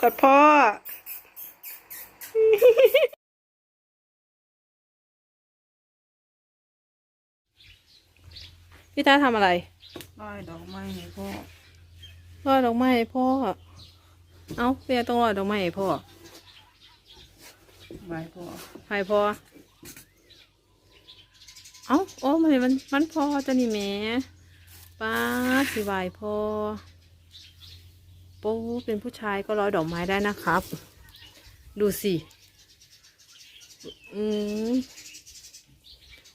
กอดพ่อพี่ตาทำอะไรลอยดอกไม้ให้พ่อรอดดอกไม้ให้พ่อ เอ้าเปียต้องรอดดอกไม้ให้พ่อไว้พ่อให้พ่อ เอ้าโอ้มันมันมันพ่อจะนี่แหม่ป้าสิบายพ่อปู เป็นผู้ชายก็ร้อยดอกไม้ได้นะครับ ดูสิอืม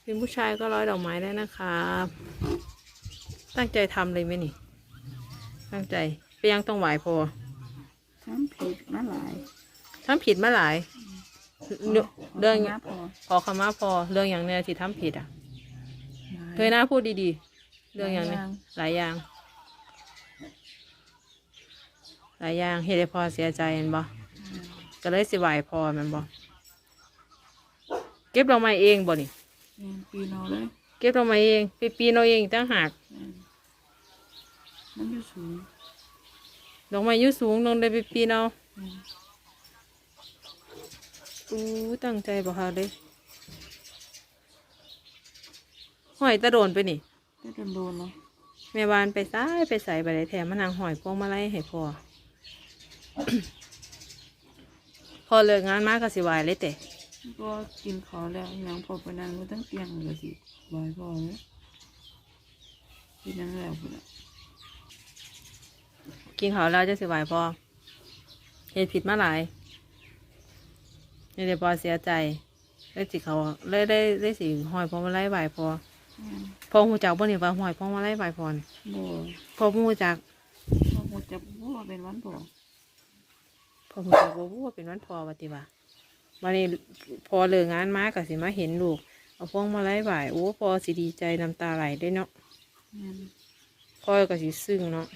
เป็นผู้ชายก็ร้อยดอกไม้ได้นะครับ ตั้งใจทำเลยไหมนี่ ตั้งใจไปยังต้องไหวพอทำผิดมาหลายทำผิดมาหลายเรื่องเรื่องนะพ่อขอคำว่าพอ เรื่องอย่างเนี้ยที่ทำผิดอะเคยหน้าพูดดีๆ เรื่องอย่างเนี้ยหลายอย่าง ห ลายอย่างเฮ็ดให้พอเสียใจเห็นบ่ก็เลยสิไหวพอแมันบ่เก็บดอกไม้เองบ่นี่แม่นปีนเอาเลยเก็บดอกไม้เองไปปีนเอาเองตั้งหากแม่นมันอยู่สูงดอกไม้อยู่สูงลงได้ไปปีนเอาแม่นอู้ตั้งใจบ่คะเลยห้อยตะโดนไปนี่ก็โดนโดนๆเนาะ แม่วานไปซ้ายไปใส่ไปได้แถมมานางหอยพวงมาลัยให้พ่อ พอเลิกงานมากก็สิไหวายเลยแต่ก็กินข้าวแล้วอีหยังพอไปนั่งก็ตั้งเตียงเลยสิบอยพ่อเลยกินนั่งแล้วพุ่นน่ะกินข้าวแล้วจะสิไหวายพ่อเหตุผิดมาหลายนี่เดี๋ยวพอเสียใจได้สิเขาได้ได้ได้สิหอยพวงมาลัยไหวายพอแม่นพอหูจักบ่นี่ว่าหอยพวงมาลัยไหวายพรบ่พอหูจักพ่อหมดจะบ่ว่าเป็นวันพ่อ พอหูจักบ่รู้ว่าเป็นวันพอวัติว่าวันนี้พอเลิกงานมาก็สิมาเห็นลูก เอาพวงมาไลัยไหวายโอ้พอสิดีใจน้ำตาไหลได้เนาะพ่อก็สิซึ้งเนาะ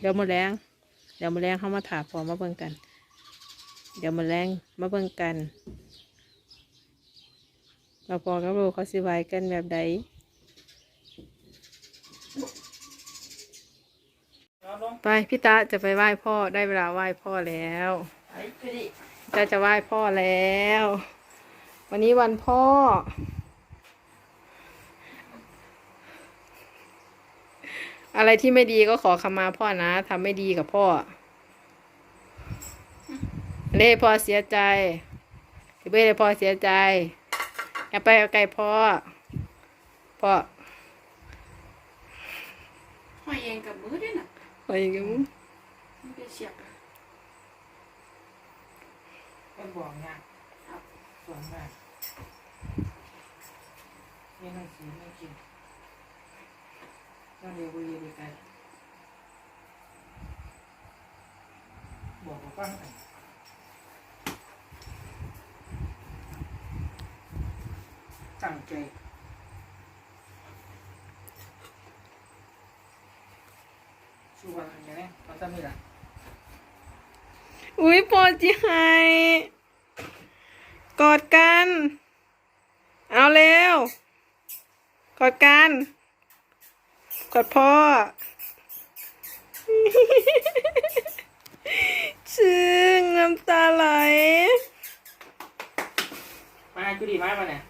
เดี๋ยวมาแรงเดี๋ยวมาแรงเข้ามาถามพอมาเบิ่งกัน เดี๋ยวมาแรงมาเบิ่งกันเราพอกับลูกเขาสิไหวกันแบบใด ไปพี่ตาจะไปไหว้พ่อได้เวลาไหว้พ่อแล้วไอ้กระดิจะจะไหว้พ่อแล้ว วันนี้วันพ่อ อะไรที่ไม่ดีก็ขอขมาพ่อนะทำไม่ดีกับพ่อเล่พ่อเสียใจเบ้เลยพ่อเสียใจอย่าไปเอาไกลพ่อพ่อห้อยเองกับมือด้วย น่ะไปอย่างงี้มันเป็นเสียบก็บอกงานส่ว นมากไม่ต้องสีไม่กินต้องเรียนบุรีดีกันบอกกับฟังกันตั้งใจสู้วันกันไหมเราจะมีละอุ้ยพ่อจิไฮกอดกัน เอาเร็ว กอดกัน กอดพ่อซึ้งน้ำตาไหล มากูดีมากมาเนี่ย